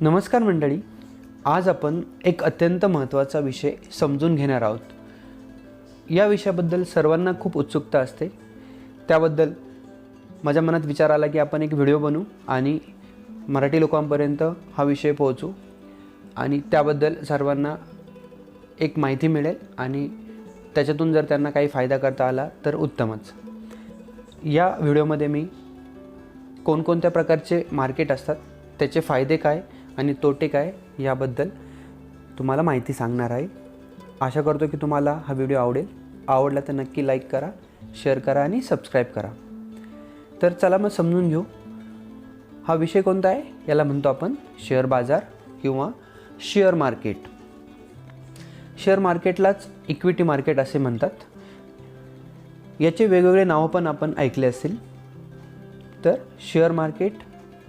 नमस्कार मंडळी. आज आपण एक अत्यंत महत्त्वाचा विषय समजून घेणार आहोत. या विषयाबद्दल सर्वांना खूप उत्सुकता असते. त्याबद्दल माझ्या मनात विचार आला की आपण एक व्हिडिओ बनवू आणि मराठी लोकांपर्यंत हा विषय पोहोचू आणि त्याबद्दल सर्वांना एक माहिती मिळेल आणि त्याच्यातून जर त्यांना काही फायदा करता आला तर उत्तमच. या व्हिडिओमध्ये मी कोणकोणत्या प्रकारचे मार्केट असतात त्याचे फायदे काय आणि तोटे काय याबद्दल तुम्हाला माहिती सांगणार आहे. आशा करतो की तुम्हाला हा व्हिडिओ आवडेल. आवडला तर नक्की लाईक करा शेअर करा आणि सबस्क्राईब करा. तर चला मग समजून घेऊ. हा विषय कोणता आहे? याला म्हणतो आपण शेअर बाजार किंवा शेअर मार्केट शेअर मार्केटलाच इक्विटी मार्केट असे म्हणतात. याचे वेगवेगळे नावं पण आपण ऐकले असतील तर share market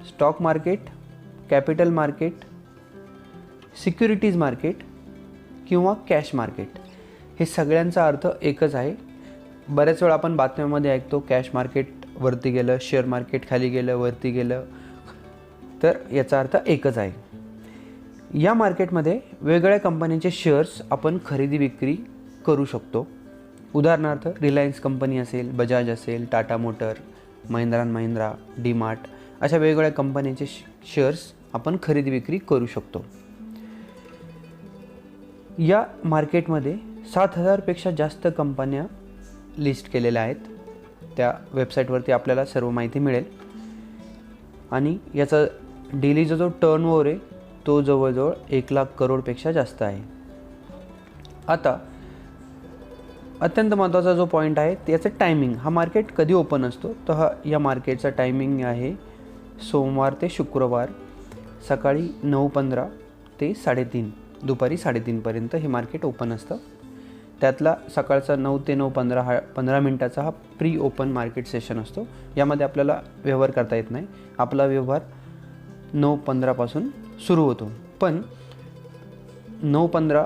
stock market capital market securities market किंवा कॅश मार्केट. हे सगळ्यांचा अर्थ एकच आहे. बऱ्याच वेळा आपण बातम्यामध्ये ऐकतो कॅश मार्केट वरती गेलं शेअर मार्केट खाली गेलं वरती गेलं. तर याचा अर्थ एकच आहे. या मार्केटमध्ये वेगवेगळ्या कंपन्यांचे शेअर्स आपण खरेदी विक्री करू शकतो. उदाहरणार्थ रिलायन्स कंपनी असेल बजाज असेल टाटा मोटर महिंद्रा अँड महिंद्रा डीमार्ट अशा वेगवेगळ्या कंपन्यांचे शेअर्स आपण खरेदी विक्री करू शकतो. या मार्केटमध्ये सात हजारपेक्षा जास्त कंपन्या लिस्ट केलेल्या आहेत. त्या वेबसाईटवरती आपल्याला सर्व माहिती मिळेल. आणि याचा डेलीचा जो टर्न ओव्हर आहे तो जवळजवळ एक लाख करोडपेक्षा जास्त आहे. आता अत्यंत महत्त्वाचा जो पॉईंट आहे त्याचं टायमिंग हा मार्केट कधी ओपन असतो? तर हा या मार्केटचा टायमिंग आहे सोमवार ते शुक्रवार. सकाळी नऊ पंधरा ते साडेतीन दुपारी साडेतीनपर्यंत हे मार्केट ओपन असतं. त्यातला सकाळचा नऊ ते नऊ पंधरा हा पंधरा मिनटाचा हा प्री ओपन मार्केट सेशन असतो. यामध्ये आपल्याला व्यवहार करता येत नाही. आपला व्यवहार नऊ पंधरापासून सुरू होतो. पण नऊ पंधरा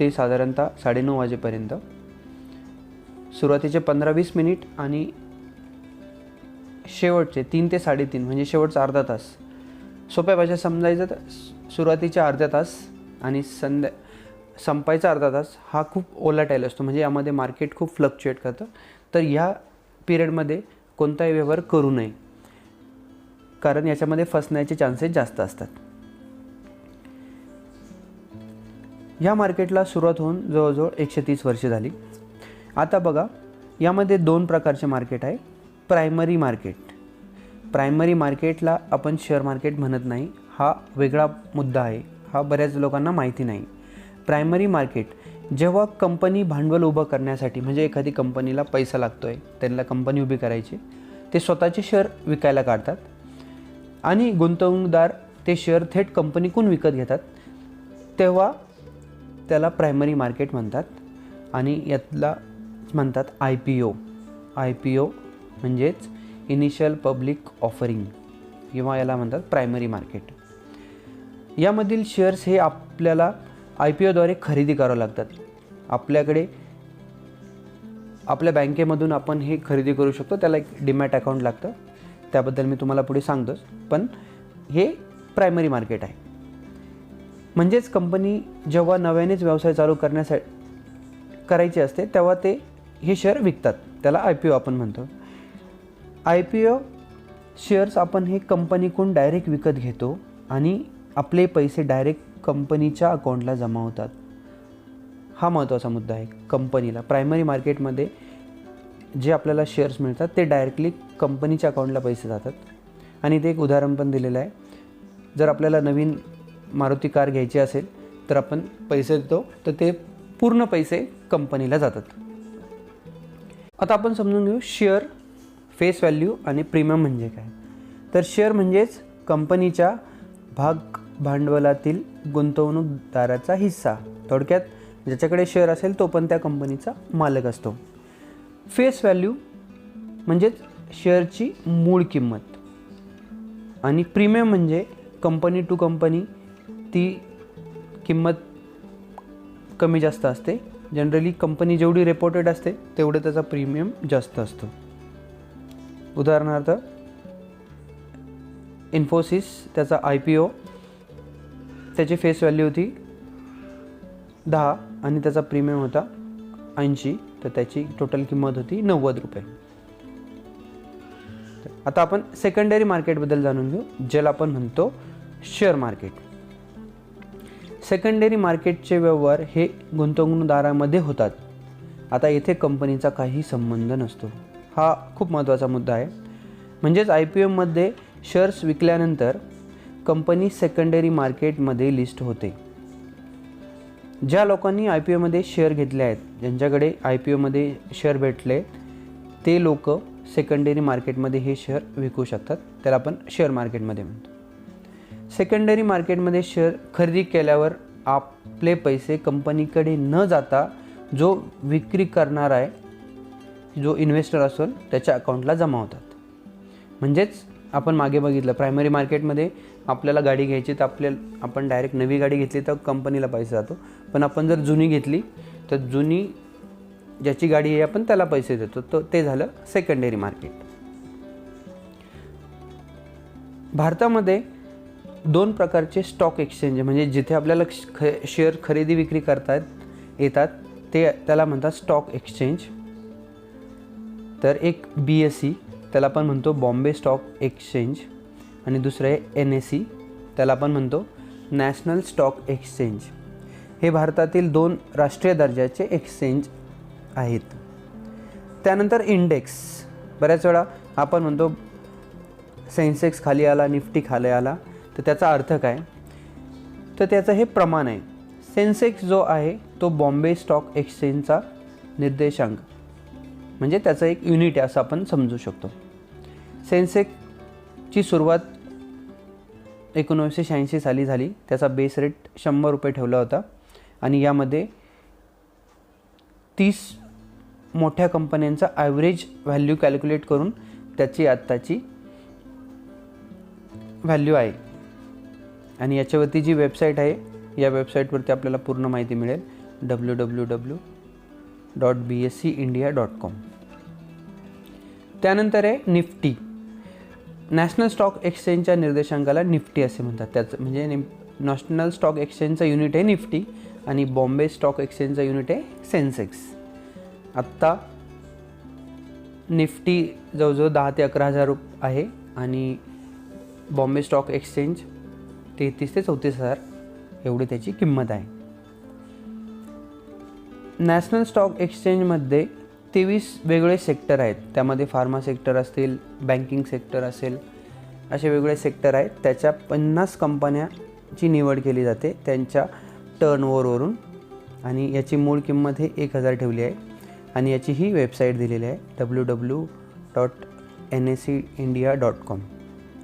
ते साधारणतः साडेनऊ वाजेपर्यंत सुरुवातीचे पंधरा वीस मिनिट आणि शेवटचे तीन ते साडेतीन म्हणजे शेवटचा अर्धा तास सोप्या भाषेत समजायचं तर सुरुवातीच्या अर्धा तास आणि संध्या संपायचा अर्धा तास हा खूप ओलाटाईल असतो. म्हणजे यामध्ये मार्केट खूप फ्लक्च्युएट करतं. तर ह्या पिरियडमध्ये कोणताही व्यवहार करू नये. कारण याच्यामध्ये फसण्याचे चान्सेस जास्त असतात. ह्या मार्केटला सुरुवात होऊन जवळजवळ एकशे तीस वर्षे झाली. आता बघा यामध्ये दोन प्रकारचे मार्केट आहे. प्रायमरी मार्केट प्रायमरी मार्केटला आपण शेअर मार्केट म्हणत नाही. हा वेगळा मुद्दा आहे. हा बऱ्याच लोकांना माहिती नाही. प्रायमरी मार्केट जेव्हा कंपनी भांडवल उभं करण्यासाठी म्हणजे एखादी कंपनीला पैसा लागतो आहे त्यांना कंपनी उभी करायची ते स्वतःचे शेअर विकायला काढतात. आणि गुंतवणूकदार ते शेअर थेट कंपनीकडून विकत घेतात. तेव्हा त्याला प्रायमरी मार्केट म्हणतात आणि यातला म्हणतात I P O I P O म्हणजेच इनिशियल पब्लिक ऑफरिंग किंवा याला म्हणतात प्रायमरी मार्केट यामधील शेअर्स हे आपल्याला आय पी ओद्वारे खरेदी करावं लागतात. आपल्याकडे आपल्या बँकेमधून आपण हे खरेदी करू शकतो. त्याला एक डिमॅट अकाउंट लागतं. त्याबद्दल मी तुम्हाला पुढे सांगतोच. पण हे प्रायमरी मार्केट आहे. म्हणजेच कंपनी जेव्हा नव्यानेच व्यवसाय चालू करण्यासाठी करायचे असते तेव्हा ते हे शेअर विकतात. त्याला आय पी ओ आपण म्हणतो. आय पी ओ शेअर्स आपण हे कंपनीकडून डायरेक्ट विकत घेतो आणि आपले पैसे डायरेक्ट कंपनीच्या अकाउंटला जमा होतात. हा महत्त्वाचा मुद्दा आहे कंपनीला. प्रायमरी मार्केटमध्ये जे आपल्याला शेअर्स मिळतात ते डायरेक्टली कंपनीच्या अकाउंटला पैसे जातात. आणि ते एक उदाहरण पण दिलेलं आहे. जर आपल्याला नवीन मारुती कार घ्यायची असेल तर आपण पैसे देतो तर ते पूर्ण पैसे कंपनीला जातात. आता आपण समजून घेऊ शेअर फेस व्हॅल्यू आणि प्रीमियम म्हणजे काय? तर शेअर म्हणजेच कंपनीच्या भाग भांडवलातील गुंतवणूकदाराचा हिस्सा. थोडक्यात ज्याच्याकडे शेअर असेल तो पण त्या कंपनीचा मालक असतो. फेस व्हॅल्यू म्हणजेच शेअरची मूळ किंमत. आणि प्रीमियम म्हणजे कंपनी टू कंपनी ती किंमत कमी जास्त असते. जनरली कंपनी जेवढी रिपोर्टेड असते तेवढं त्याचा प्रीमियम जास्त असतो. उदाहरणार्थ इन्फोसिस त्याचा आय पी ओ त्याची फेस व्हॅल्यू होती दहा आणि त्याचा प्रीमियम होता ऐंशी तर त्याची टोटल किंमत होती नव्वद रुपये. आता आपण सेकंडरी मार्केटबद्दल जाणून घेऊ ज्याला आपण म्हणतो शेअर मार्केट सेकंडरी मार्केटचे व्यवहार हे गुंतवणूकदारामध्ये होतात. आता येथे कंपनीचा काही संबंध नसतो. हा खूप महत्त्वाचा मुद्दा आहे. म्हणजेच आय पी एममध्ये शेअर्स विकल्यानंतर कंपनी सेकंडरी मार्केटमध्ये लिस्ट होते. ज्या लोकांनी आय पी ओमध्ये शेअर घेतले आहेत ज्यांच्याकडे आय पी ओमध्ये शेअर भेटले ते लोक सेकंडरी मार्केटमध्ये हे शेअर विकू शकतात. त्याला आपण शेअर मार्केटमध्ये म्हणतो. सेकंडरी मार्केटमध्ये शेअर खरेदी केल्यावर आपले पैसे कंपनीकडे न जाता जो विक्री करणार आहे जो इन्व्हेस्टर असेल त्याच्या अकाउंटला जमा होतात. म्हणजेच आपण मागे बघितलं प्रायमरी मार्केटमध्ये आपल्याला गाडी घ्यायची तर आपल्याला आपण डायरेक्ट नवी गाडी घेतली तर कंपनीला पैसे जातो. पण आपण जर जुनी घेतली तर जुनी ज्याची गाडी आहे आपण त्याला पैसे देतो. तर ते झालं सेकंडरी मार्केट भारतामध्ये दोन प्रकारचे स्टॉक एक्सचेंज म्हणजे जिथे आपल्याला ख शेअर खरेदी विक्री करतात येतात ते त्याला म्हणतात स्टॉक एक्सचेंज तर एक बी एस सी त्याला आपण म्हणतो बॉम्बे स्टॉक एक्सचेंज. आणि दुसरं आहे एन एस सी त्याला आपण म्हणतो नॅशनल स्टॉक एक्सचेंज. हे भारतातील दोन राष्ट्रीय दर्जाचे एक्सचेंज आहेत. त्यानंतर इंडेक्स. बऱ्याच वेळा आपण म्हणतो सेन्सेक्स खाली आला निफ्टी खाली आला तर त्याचा अर्थ काय? तर त्याचं हे प्रमाण आहे. सेन्सेक्स जो आहे तो बॉम्बे स्टॉक एक्सचेंजचा निर्देशांक. म्हणजे त्याचं एक युनिट आहे असं आपण समजू शकतो. सेन्सेकची सुरुवात एकोणीसशे शहाऐंशी साली झाली. त्याचा बेस रेट शंभर रुपये ठेवला होता. आणि यामध्ये तीस मोठ्या कंपन्यांचा ॲव्हरेज व्हॅल्यू कॅल्क्युलेट करून त्याची आत्ताची व्हॅल्यू आहे. आणि याच्यावरती जी वेबसाईट आहे या वेबसाईटवरती आपल्याला पूर्ण माहिती मिळेल. W W W dot B S C India dot com त्यानंतर आहे निफ्टी. नॅशनल स्टॉक एक्सचेंजच्या निर्देशांकाला निफ्टी असे म्हणतात. त्याचं म्हणजे निम नॅशनल स्टॉक एक्सचेंजचं युनिट आहे निफ्टी आणि बॉम्बे स्टॉक एक्सचेंजचं युनिट आहे सेन्सेक्स. आत्ता निफ्टी जवळजवळ दहा ते अकरा हजार रुप आहे आणि बॉम्बे स्टॉक एक्सचेंज तेहतीस ते चौतीस हजार एवढी त्याची किंमत आहे. नॅशनल स्टॉक एक्सचेंजमध्ये तेवीस वेगळे सेक्टर आहेत. त्यामध्ये फार्मा सेक्टर असतील बँकिंग सेक्टर असेल असे वेगळे सेक्टर आहेत. त्याच्या पन्नास कंपन्याची निवड केली जाते त्यांच्या टर्नओव्हरवरून आणि याची मूळ किंमत हे एक हजार ठेवली आहे. आणि याची ही वेबसाईट दिलेली आहे W W dot N S C India dot com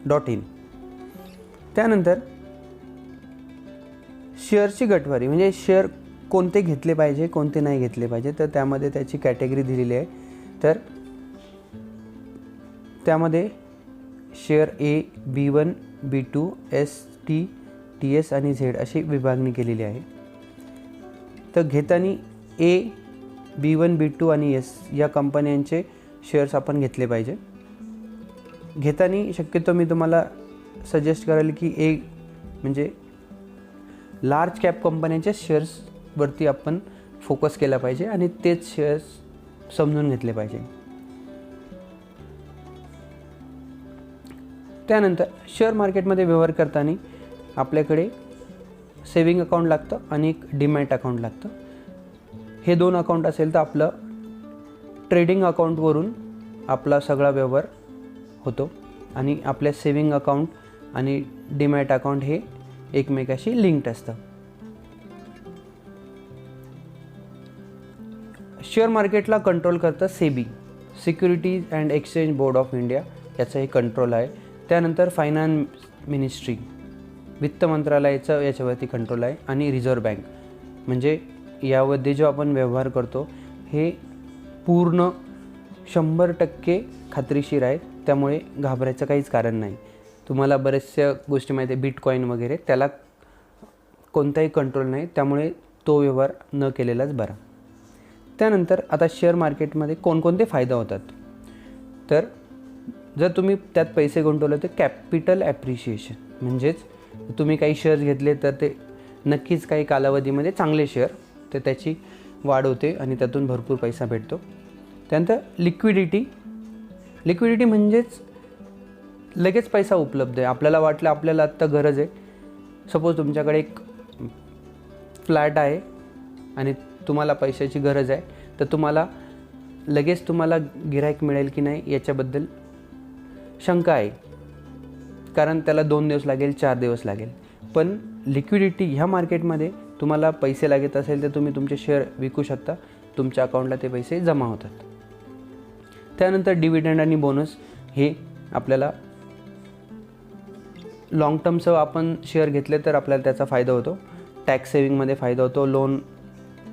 dot in त्यानंतर शेअरची गटवारी म्हणजे शेअर कोणते घेतले पाहिजे कोणते नाही घेतले पाहिजे तर त्यामध्ये त्याची कॅटेगरी दिलेली आहे. तर त्यामध्ये share A B one B two S T T S आणि झेड अशी विभागणी केलेली आहे. तर घेताना A B one B two आणि एस या कंपन्यांचे शेअर्स आपण घेतले पाहिजे. घेताना शक्यतो मी तुम्हाला सजेस्ट करेल की ए म्हणजे लार्ज कॅप कंपन्यांचे शेअर्स वरती आपण फोकस केला पाहिजे आणि तेच शेअर्स समजून घेतले पाहिजे. त्यानंतर शेअर मार्केटमध्ये व्यवहार करताना आपल्याकडे सेविंग अकाउंट लागतं आणि एक डिमॅट अकाउंट लागतं. हे दोन अकाउंट असेल तर आपलं ट्रेडिंग अकाउंटवरून आपला सगळा व्यवहार होतो आणि आपल्या सेविंग अकाउंट आणि डिमॅट अकाउंट हे एकमेकाशी लिंक्ड असतं. शेअर मार्केटला कंट्रोल करतं SEBI securities and exchange board of India याचं हे कंट्रोल आहे. त्यानंतर फायनान्स मिनिस्ट्री वित्त मंत्रालयाचं याच्यावरती कंट्रोल आहे आणि रिझर्व्ह बँक म्हणजे यामध्ये जो आपण व्यवहार करतो हे पूर्ण शंभर टक्के खात्रीशीर आहे त्यामुळे घाबरायचं काहीच कारण नाही. तुम्हाला बऱ्याचशा गोष्टी माहिती आहे बिटकॉईन वगैरे त्याला कोणताही कंट्रोल नाही. त्यामुळे तो व्यवहार न केलेलाच बरा. त्यानंतर आता शेअर मार्केटमध्ये कोणकोणते फायदा होतात? तर जर तुम्ही त्यात पैसे गुंतवले तर कॅपिटल ॲप्रिशिएशन म्हणजेच तुम्ही काही शेअर्स घेतले तर ते नक्कीच काही कालावधीमध्ये चांगले शेअर तर त्याची वाढ होते आणि त्यातून भरपूर पैसा भेटतो. त्यानंतर लिक्विडिटी लिक्विडिटी म्हणजेच लगेच पैसा उपलब्ध आहे. आपल्याला वाटलं आपल्याला आत्ता गरज आहे. सपोज तुमच्याकडे एक फ्लॅट आहे आणि तुम्हाला पैशाची गरज आहे तर तुम्हाला लगेच तुम्हाला गिराईक मिळेल की नाही याच्याबद्दल शंका आहे. कारण त्याला दोन दिवस लागेल चार दिवस लागेल. पण लिक्विडिटी ह्या मार्केटमध्ये तुम्हाला पैसे लागत असेल तर तुम्ही तुमचे शेअर विकू शकता. तुमच्या अकाउंटला ते पैसे जमा होतात. त्यानंतर डिव्हिडंड आणि बोनस हे आपल्याला लाँग टर्मसह आपण शेअर घेतले तर आपल्याला त्याचा फायदा होतो. टॅक्स सेविंगमध्ये फायदा होतो लोन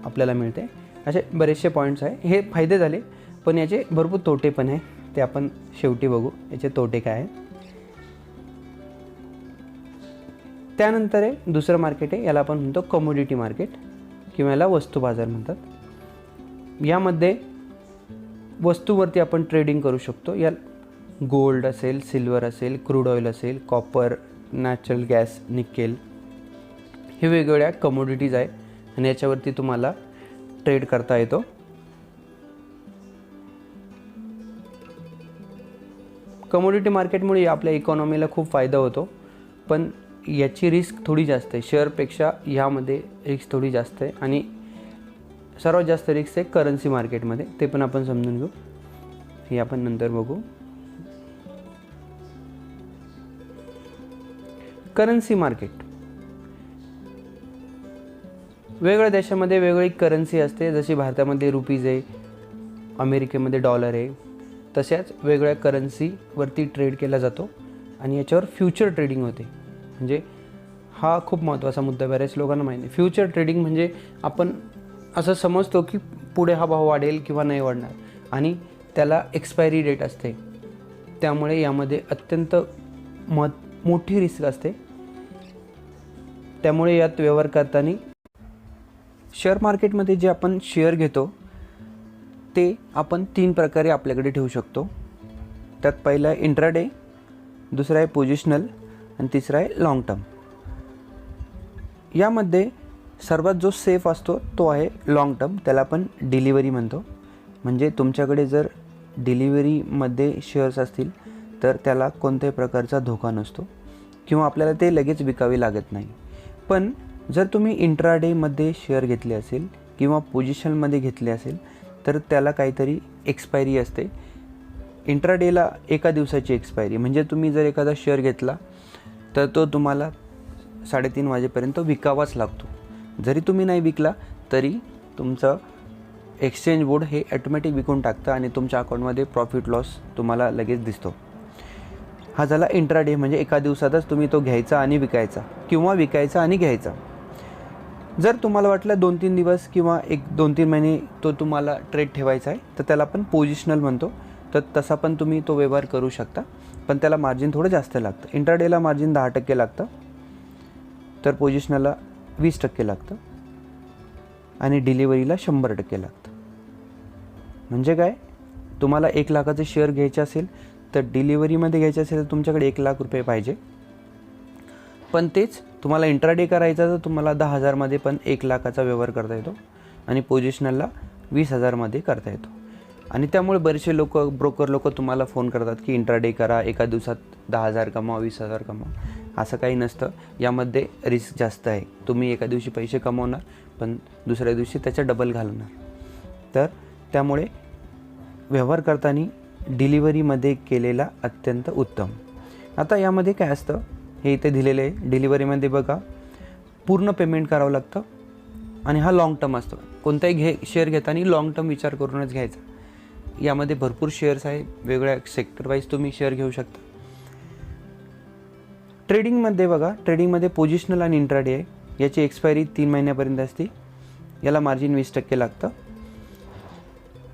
आपल्याला मिळते. असे बरेचसे पॉईंट्स आहे. हे फायदे झाले पण याचे भरपूर तोटे पण आहे. ते आपण शेवटी बघू याचे तोटे काय आहे त्यानंतर आहे दुसरं मार्केट आहे याला आपण म्हणतो कमोडिटी मार्केट किंवा याला वस्तू बाजार म्हणतात. यामध्ये वस्तूवरती आपण ट्रेडिंग करू शकतो. या गोल्ड असेल सिल्वर असेल क्रूड ऑइल असेल कॉपर नॅचरल गॅस निकेल हे वेगवेगळ्या कमोडिटीज आहे. आणि याच्यावरती तुम्हाला ट्रेड करता येतो. कमोडिटी मार्केटमुळे आपल्या इकॉनॉमीला खूप फायदा होतो पण याची रिस्क थोडी जास्त आहे. शेअरपेक्षा ह्यामध्ये रिस्क थोडी जास्त आहे आणि सर्वात जास्त रिस्क आहे करन्सी मार्केटमध्ये ते पण आपण समजून घेऊ. हे आपण नंतर बघू. करन्सी मार्केट वेगवेगळ्या देशामध्ये वेगवेगळी करन्सी असते. जशी भारतामध्ये रुपीज आहे अमेरिकेमध्ये डॉलर आहे तशाच वेगळ्या करन्सीवरती ट्रेड केला जातो आणि याच्यावर फ्युचर ट्रेडिंग होते. म्हणजे हा खूप महत्त्वाचा मुद्दा बऱ्याच लोकांना माहिती आहे. फ्युचर ट्रेडिंग म्हणजे आपण असं समजतो की पुढे हा भाव वाढेल किंवा नाही वाढणार आणि त्याला एक्सपायरी डेट असते. त्यामुळे यामध्ये अत्यंत मत मोठी रिस्क असते. त्यामुळे यात व्यवहार करताना शेअर मार्केटमध्ये जे आपण शेअर घेतो ते आपण तीन प्रकारे आपल्याकडे ठेवू शकतो. त्यात पहिला आहे इंट्राडे दुसरा आहे पोजिशनल आणि तिसरा आहे लाँग टर्म यामध्ये सर्वात जो सेफ असतो तो आहे लाँग टर्म त्याला आपण डिलिव्हरी म्हणतो. म्हणजे तुमच्याकडे जर डिलिव्हरीमध्ये शेअर्स असतील तर त्याला कोणत्याही प्रकारचा धोका नसतो. किंवा आपल्याला ते लगेच विकावे लागत नाही. पण जर तुम्ही इंट्राडेमध्ये शेअर घेतले असेल किंवा पोजिशनमध्ये घेतले असेल तर त्याला काहीतरी एक्सपायरी असते. इंट्राडेला एका दिवसाची एक्सपायरी म्हणजे तुम्ही जर एखादा शेअर घेतला तर तो तुम्हाला साडेतीन वाजेपर्यंत विकावाच लागतो. जरी तुम्ही नाही विकला तरी तुमचं एक्सचेंज बोर्ड हे ॲटोमॅटिक विकून टाकतं आणि तुमच्या अकाउंटमध्ये प्रॉफिट लॉस तुम्हाला लगेच दिसतो. हा झाला इंट्राडे म्हणजे एका दिवसातच तुम्ही तो घ्यायचा आणि विकायचा किंवा विकायचा आणि घ्यायचा. जर तुम्हाला वाटलं दोन तीन दिवस किंवा एक दोन तीन महिने तो तुम्हाला ट्रेड ठेवायचा आहे तर त्याला आपण पोजिशनल म्हणतो. तर तसा पण तुम्ही तो व्यवहार करू शकता. पण त्याला मार्जिन थोडं जास्त लागतं. इंट्राडेला मार्जिन दहा टक्के लागतं. तर पोजिशनला वीस टक्के लागतं. आणि डिलिव्हरीला शंभर टक्के लागतं. म्हणजे काय? तुम्हाला एक लाखाचे शेअर घ्यायचे असेल तर डिलिव्हरीमध्ये घ्यायचे असेल तर तुमच्याकडे एक लाख रुपये पाहिजे. पण तेच तुम्हाला इंट्राडे करायचा तर तुम्हाला दहा हजारमध्ये पण एक लाखाचा व्यवहार करता येतो आणि पोजिशनलला वीस हजारमध्ये करता येतो. आणि त्यामुळे बरेचसे लोक ब्रोकर लोक तुम्हाला फोन करतात की इंट्राडे करा एका दिवसात दहा हजार कमावा वीस हजार कमावा. असं काही नसतं. यामध्ये रिस्क जास्त आहे. तुम्ही एका दिवशी पैसे कमवणार पण दुसऱ्या दिवशी त्याच्या डबल घालणार. तर त्यामुळे व्यवहार करताना डिलिव्हरीमध्ये केलेला अत्यंत उत्तम. आता यामध्ये काय असतं? हे इथे दिलेले आहे. डिलिव्हरीमध्ये बघा पूर्ण पेमेंट करावं लागतं आणि हा लाँग टर्म असतो. कोणताही घे शेअर घेताना लाँग टर्म विचार करूनच घ्यायचा. यामध्ये भरपूर शेअर्स आहे. वेगळ्या सेक्टर वाईज तुम्ही शेअर घेऊ शकता. ट्रेडिंगमध्ये बघा ट्रेडिंगमध्ये पोजिशनल आणि इंट्राडे आहे. याची एक्सपायरी तीन महिन्यापर्यंत असते. याला मार्जिन वीस टक्के लागतं.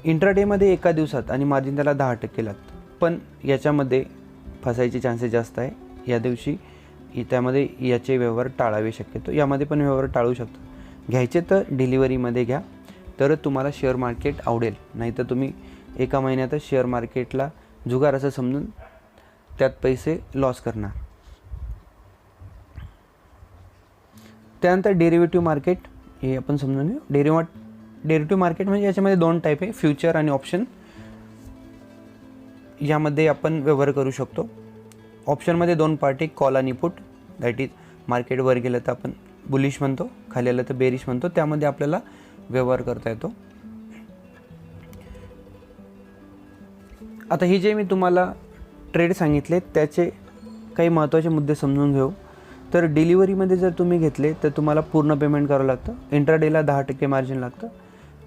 इंट्राडेमध्ये एका दिवसात आणि मार्जिन त्याला दहा टक्के लागतं. पण याच्यामध्ये फसायचे चान्सेस जास्त आहे. या दिवशी त्यामध्ये याचे व्यवहार टाळावे शक्यतो. यामध्ये पण व्यवहार टाळू शकतो. घ्यायचे तर डिलिव्हरीमध्ये घ्या. तर तुम्हाला शेअर मार्केट आवडेल. नाहीतर तुम्ही एका महिन्यातच शेअर मार्केटला जुगार असं समजून त्यात पैसे लॉस करणार. त्यानंतर डेरिव्हेटिव्ह मार्केट हे आपण समजून घेऊ. डेरिव्हा डेरिव्हेटिव्ह मार्केट म्हणजे याच्यामध्ये दोन टाईप आहे. फ्युचर आणि ऑप्शन यामध्ये आपण व्यवहार करू शकतो. ऑप्शनमध्ये दोन पार्टी कॉल आणि पुट. दॅट इज मार्केट वर गेलं तर आपण बुलिश म्हणतो खाली आलं तर बेरिश म्हणतो. त्यामध्ये आपल्याला व्यवहार करता येतो. आता हे जे मी तुम्हाला ट्रेड सांगितले त्याचे काही महत्त्वाचे मुद्दे समजून घेऊ. तर डिलिव्हरीमध्ये जर तुम्ही घेतले तर तुम्हाला पूर्ण पेमेंट करावं लागतं. इंट्राडेला दहा टक्के मार्जिन लागतं.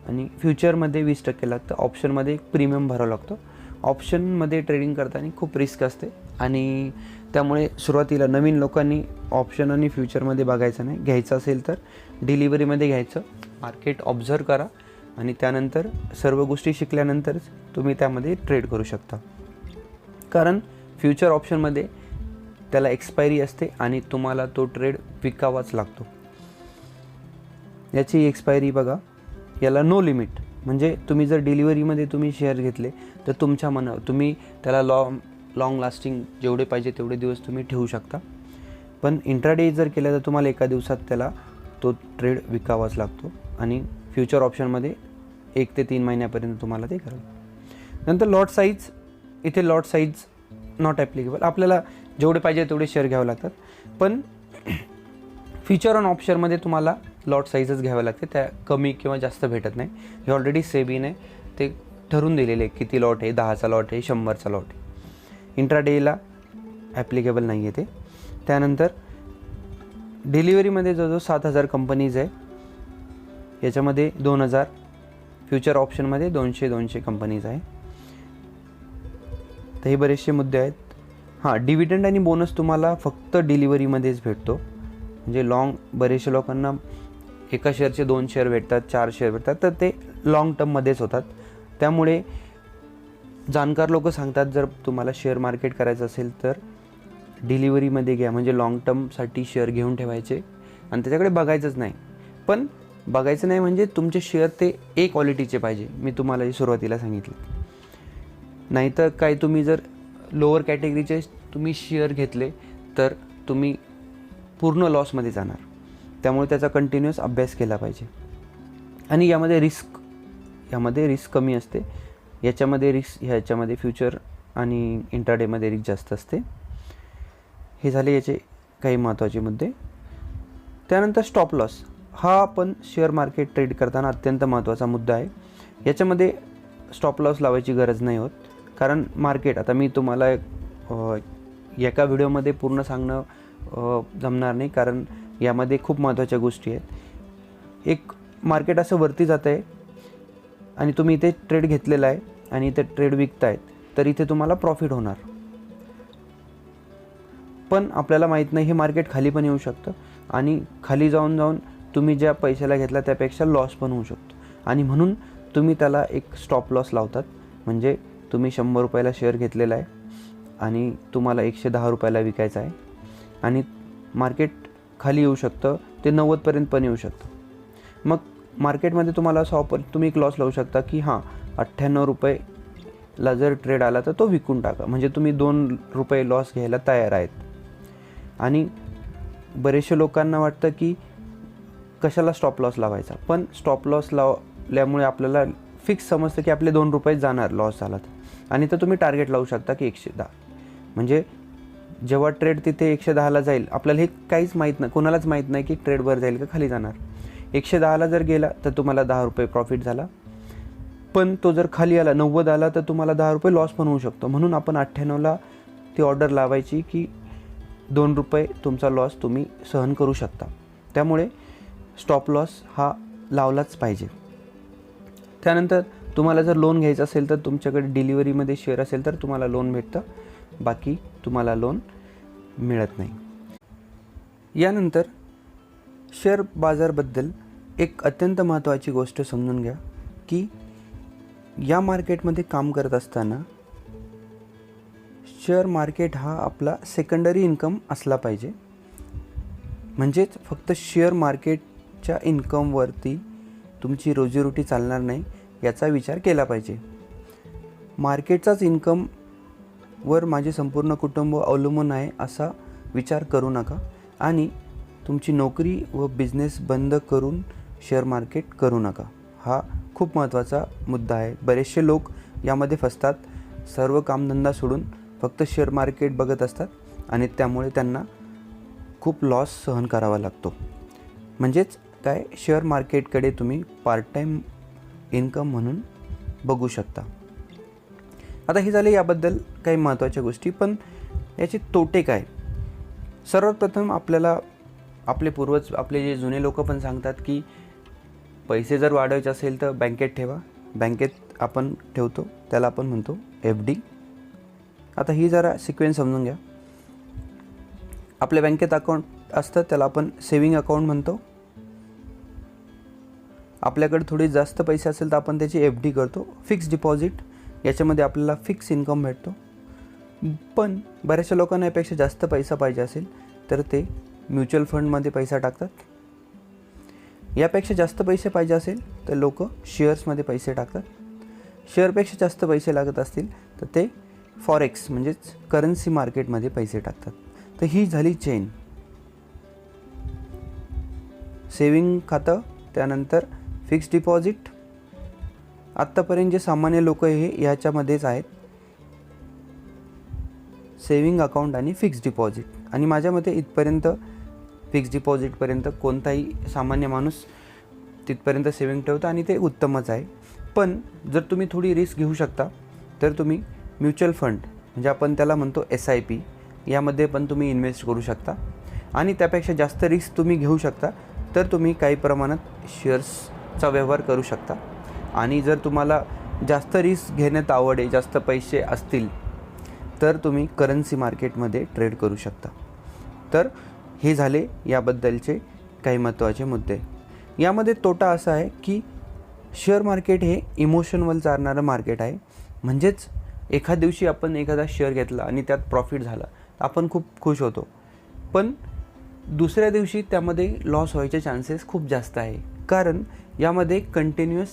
आणि फ्युचरमध्ये वीस टक्के लागतं. ऑप्शनमध्ये एक प्रीमियम भरावं लागतं. ऑप्शनमध्ये ट्रेडिंग करताना खूप रिस्क असते. आणि त्यामुळे सुरुवातीला नवीन लोकांनी ऑप्शन आणि फ्युचरमध्ये बघायचं नाही. घ्यायचं असेल तर डिलिव्हरीमध्ये घ्यायचं. मार्केट ऑब्झर्व करा आणि त्यानंतर सर्व गोष्टी शिकल्यानंतरच तुम्ही त्यामध्ये ट्रेड करू शकता. कारण फ्युचर ऑप्शनमध्ये त्याला एक्सपायरी असते आणि तुम्हाला तो ट्रेड विकावाच लागतो. याची एक्सपायरी बघा. याला नो लिमिट. म्हणजे तुम्ही जर डिलिव्हरीमध्ये तुम्ही शेअर घेतले तर तुमच्या मना तुम्ही त्याला लॉंग लॉंग लास्टिंग जेवढे पाहिजे तेवढे दिवस तुम्ही ठेवू शकता. पण इंट्राडे जर केलं तर तुम्हाला एका दिवसात त्याला तो ट्रेड विकावाच लागतो आणि फ्युचर ऑप्शनमध्ये एक ते तीन महिन्यापर्यंत तुम्हाला ते करावं नंतर लॉट साईज इथे लॉट साईज नॉट ॲप्लिकेबल आपल्याला जेवढे पाहिजे तेवढे शेअर घ्यावे लागतात. पण फ्युचर ऑन ऑप्शनमध्ये तुम्हाला लॉट साईजच घ्यावे लागते त्या कमी किंवा जास्त भेटत नाही. हे ऑलरेडी सेबीने ते ठरवून दिलेले आहे. किती लॉट आहे? दहाचा लॉट आहे शंभरचा लॉट आहे. इंट्राडेला ॲप्लिकेबल नाही आहे ते. त्यानंतर डिलिव्हरीमध्ये जवळजवळ सात हजार कंपनीज आहे. याच्यामध्ये दोन हजार फ्युचर ऑप्शनमध्ये दोनशे दोनशे कंपनीज आहे. तर हे बरेचसे मुद्दे आहेत. हां डिव्हिडंड आणि बोनस तुम्हाला फक्त डिलिव्हरीमध्येच भेटतो. म्हणजे लाँग बरेचसे लोकांना एका शेअरचे दोन शेअर भेटतात चार शेअर भेटतात. तर ते लाँग टर्ममध्येच होतात. त्यामुळे जाणकार लोक सांगतात जर तुम्हाला शेअर मार्केट करायचं असेल तर डिलिव्हरीमध्ये घ्या. म्हणजे लाँग टर्मसाठी शेअर घेऊन ठेवायचे. आणि त्याच्याकडे बघायचंच नाही. पण बघायचं नाही म्हणजे तुमचे शेअर ते ए क्वालिटीचे पाहिजे. मी तुम्हाला सुरुवातीला सांगितलं. नाहीतर काय तुम्ही जर लोअर कॅटेगरीचे तुम्ही शेअर घेतले तर तुम्ही पूर्ण लॉसमध्ये जाणार. त्यामुळे त्याचा कंटिन्युअस अभ्यास केला पाहिजे. आणि यामध्ये रिस्क ह्यामध्ये रिस्क कमी असते. याच्यामध्ये रिस्क ह्याच्यामध्ये फ्युचर आणि इंटरडेमध्ये रिस्क जास्त असते. हे झाले याचे काही महत्त्वाचे मुद्दे. त्यानंतर स्टॉप लॉस हा आपण शेअर मार्केट ट्रेड करताना अत्यंत महत्त्वाचा मुद्दा आहे. याच्यामध्ये स्टॉप लॉस लावायची गरज नाही होत. कारण मार्केट आता मी तुम्हाला एका व्हिडिओमध्ये पूर्ण सांगणं जमणार नाही. कारण यामध्ये खूप महत्त्वाच्या गोष्टी आहेत. एक मार्केट असं वरती जात आहे आणि तुम्ही इथे ट्रेड घेतलेला आहे आणि इथे ट्रेड विकतायत तर इथे तुम्हाला प्रॉफिट होणार. पण आपल्याला माहीत नाही हे मार्केट खाली पण येऊ शकतं आणि खाली जाऊन जाऊन तुम्ही ज्या पैशाला घेतला त्यापेक्षा लॉस पण होऊ शकतो. आणि म्हणून तुम्ही त्याला एक स्टॉप लॉस लावतात म्हणजे तुम्ही शंभर रुपयाला शेअर घेतलेला आहे आणि तुम्हाला एकशे दहा रुपयाला विकायचा आहे आणि मार्केट खाली येऊ शकतं ते नव्वदपर्यंत पण येऊ शकतं. मग मार्केटमध्ये तुम्हाला असं ऑपर तुम्ही एक लॉस लावू शकता की हां अठ्ठ्याण्णव रुपयेला जर ट्रेड आला तर तो विकून टाका. म्हणजे तुम्ही दोन रुपये लॉस घ्यायला तयार आहेत. आणि बरेचशे लोकांना वाटतं की कशाला स्टॉप लॉस लावायचा? पण स्टॉप लॉस लावल्यामुळे आपल्याला फिक्स समजतं की आपले दोन रुपये जाणार लॉस झाला तर. आणि तर तुम्ही टार्गेट लावू शकता की एकशे दहा. म्हणजे जेव्हा ट्रेड तिथे एकशे दहाला जाईल आपल्याला हे काहीच माहीत नाही कोणालाच माहीत नाही की ट्रेड वर जाईल का खाली जाणार. एकशे दहाला जर गेला तर तुम्हाला दहा रुपये प्रॉफिट झाला. पण तो जर खाली आला नव्वद आला तर तुम्हाला दहा रुपये लॉस पण होऊ शकतो. म्हणून आपण अठ्ठ्याण्णवला ती ऑर्डर लावायची की दोन रुपये तुमचा लॉस तुम्ही सहन करू शकता. त्यामुळे स्टॉप लॉस हा लावलाच पाहिजे. त्यानंतर तुम्हाला जर लोन घ्यायचं असेल तर तुमच्याकडे डिलिव्हरीमध्ये शेअर असेल तर तुम्हाला लोन भेटतं. बाकी तुम्हाला लोन मिळत नाही. यानंतर शेअर बाजारबद्दल एक अत्यंत महत्त्वाची गोष्ट समजून घ्या की या मार्केटमध्ये काम करत असताना शेअर मार्केट हा आपला सेकंडरी इन्कम असला पाहिजे. म्हणजेच फक्त शेअर मार्केटच्या इन्कमवरती तुमची रोजीरोटी चालणार नाही याचा विचार केला पाहिजे. मार्केटचाच इन्कमवर माझे संपूर्ण कुटुंब अवलंबून आहे असा विचार करू नका. आणि तुमची नोकरी व बिझनेस बंद करून शेअर मार्केट करू नका. हा खूप महत्त्वाचा मुद्दा आहे. बरेचसे लोक यामध्ये फसतात. सर्व कामधंदा सोडून फक्त शेअर मार्केट बघत असतात आणि त्यामुळे त्यांना खूप लॉस सहन करावा लागतो. म्हणजेच काय? शेअर मार्केटकडे तुम्ही पार्ट टाईम इन्कम म्हणून बघू शकता. आता हे झाले याबद्दल काही महत्त्वाच्या गोष्टी पण याचे तोटे काय? सर्वप्रथम आपल्याला आपले पूर्वज आपले जे जुने लोक पण सांगतात की पैसे जर वाढवायचे असेल तर बँकेत ठेवा. बँकेत आपण ठेवतो त्याला आपण म्हणतो एफ डी आता ही जरा सिक्वेन्स समजून घ्या. आपल्या बँकेत अकाउंट असतं त्याला आपण सेविंग अकाउंट म्हणतो. आपल्याकडे थोडे जास्त पैसे असेल तर आपण त्याची एफ डी करतो. फिक्स डिपॉझिट याच्यामध्ये आपल्याला फिक्स इन्कम भेटतो. पण बऱ्याचशा लोकांना यापेक्षा जास्त पैसा पाहिजे असेल तर ते म्युच्युअल फंडमध्ये पैसा टाकतात. यापेक्षा जास्त पैसे पाहिजे असेल तर लोक शेअर्समध्ये पैसे टाकतात. शेअरपेक्षा जास्त पैसे लागत असतील तर ते फॉरेक्स म्हणजेच करन्सी मार्केटमध्ये पैसे टाकतात. तर ही झाली चेन सेविंग खातं त्यानंतर फिक्स डिपॉझिट आत्तापर्यंत जे सामान्य लोक हे ह्याच्यामध्येच आहेत. सेविंग अकाउंट आणि फिक्स डिपॉझिट आणि माझ्या मते इथपर्यंत फिक्स डिपॉझिटपर्यंत कोणताही सामान्य माणूस तिथपर्यंत सेविंग ठेवतो आणि ते उत्तमच आहे. पण जर तुम्ही थोडी रिस्क घेऊ शकता तर तुम्ही म्युच्युअल फंड म्हणजे आपण त्याला म्हणतो एस आय पी यामध्ये पण तुम्ही इन्व्हेस्ट करू शकता. आणि त्यापेक्षा जास्त रिस्क तुम्ही घेऊ शकता तर तुम्ही काही प्रमाणात शेअर्सचा व्यवहार करू शकता. आणि जर तुम्हाला जास्त रिस्क घेण्यात आवड आहे जास्त पैसे असतील तर तुम्ही करन्सी मार्केटमध्ये ट्रेड करू शकता. तर हे झाले याबद्दलचे काही महत्त्वाचे मुद्दे. यामध्ये तोटा असा आहे की शेअर मार्केट हे इमोशनवर चालणारं मार्केट आहे. म्हणजेच एखाद दिवशी आपण एखादा शेअर घेतला आणि त्यात प्रॉफिट झाला आपण खूप खुश होतो. पण दुसऱ्या दिवशी त्यामध्ये लॉस व्हायचे चान्सेस खूप जास्त आहे. कारण यामध्ये कंटिन्युअस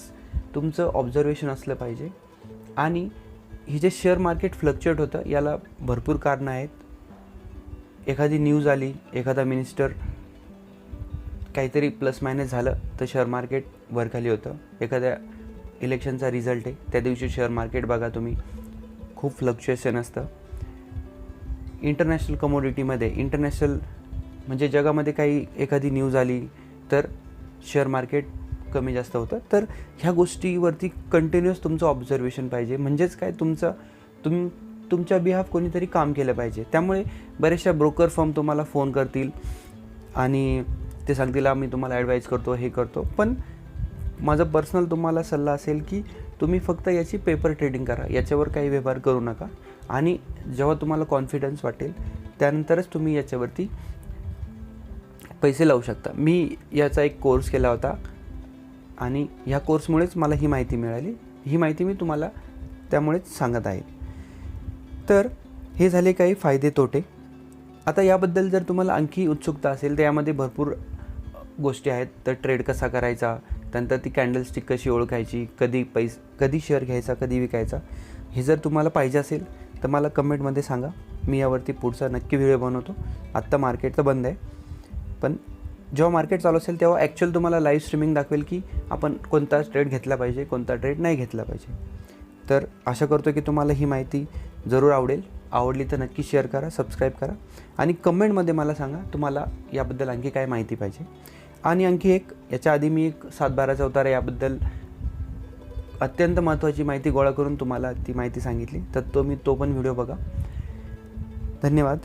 तुमचं ऑब्झर्वेशन असलं पाहिजे. आणि हे जे शेअर मार्केट फ्लक्च्युएट होतं याला भरपूर कारणं आहेत. एखादी न्यूज आली एखादा मिनिस्टर काहीतरी प्लस मायनस झालं तर शेअर मार्केट वरखाली होतं. एखाद्या इलेक्शनचा रिझल्ट आहे त्या दिवशी शेअर मार्केट बघा तुम्ही. खूप फ्लक्च्युएशन असतं. इंटरनॅशनल कमोडिटीमध्ये इंटरनॅशनल म्हणजे जगामध्ये काही एखादी न्यूज आली तर शेअर मार्केट कमी जास्त होतं. तर ह्या गोष्टीवरती कंटिन्युअस तुमचं ऑब्झर्वेशन पाहिजे. म्हणजेच काय? तुमचं तुम तुमच्या बिहाफ कोणीतरी काम केलं पाहिजे. त्यामुळे बऱ्याचशा ब्रोकर फर्म तुम्हाला फोन करतील आणि ते सांगतील आम्ही तुम्हाला ॲडवाईज करतो हे करतो. पण माझा पर्सनल तुम्हाला सल्ला असेल की तुम्ही फक्त याची पेपर ट्रेडिंग करा. याच्यावर काही व्यवहार करू नका. आणि जेव्हा तुम्हाला कॉन्फिडन्स वाटेल त्यानंतरच तुम्ही याच्यावरती पैसे लावू शकता. मी याचा एक कोर्स केला होता आणि ह्या कोर्समुळेच मला ही माहिती मिळाली. ही माहिती मी तुम्हाला त्यामुळेच सांगत आहे. तर हे झाले काही फायदे तोटे. आता याबद्दल जर तुम्हाला आणखी उत्सुकता असेल तर यामध्ये भरपूर गोष्टी आहेत. तर ट्रेड कसा करायचा? त्यानंतर ती कॅन्डलस्टिक कशी ओळखायची? कधी पैस कधी शेअर घ्यायचा? कधी विकायचा? हे जर तुम्हाला पाहिजे असेल तर मला कमेंटमध्ये सांगा. मी यावरती पुढचा नक्की व्हिडिओ बनवतो. आत्ता मार्केट तर बंद आहे. पण जेव्हा मार्केट चालू असेल तेव्हा ॲक्च्युअल तुम्हाला लाईव्ह स्ट्रीमिंग दाखवेल की आपण कोणता ट्रेड घेतला पाहिजे कोणता ट्रेड नाही घेतला पाहिजे. तर आशा करतो की तुम्हाला ही माहिती जरूर आवडेल. आवडली तर नक्की शेअर करा सबस्क्राईब करा. आणि कमेंटमध्ये मला सांगा तुम्हाला याबद्दल आणखी काय माहिती पाहिजे? आणि आणखी एक याच्या आधी मी एक सातबाराचा अवतार याबद्दल अत्यंत महत्त्वाची माहिती गोळा करून तुम्हाला ती माहिती सांगितली. तर तो मी तो पण व्हिडिओ बघा. धन्यवाद.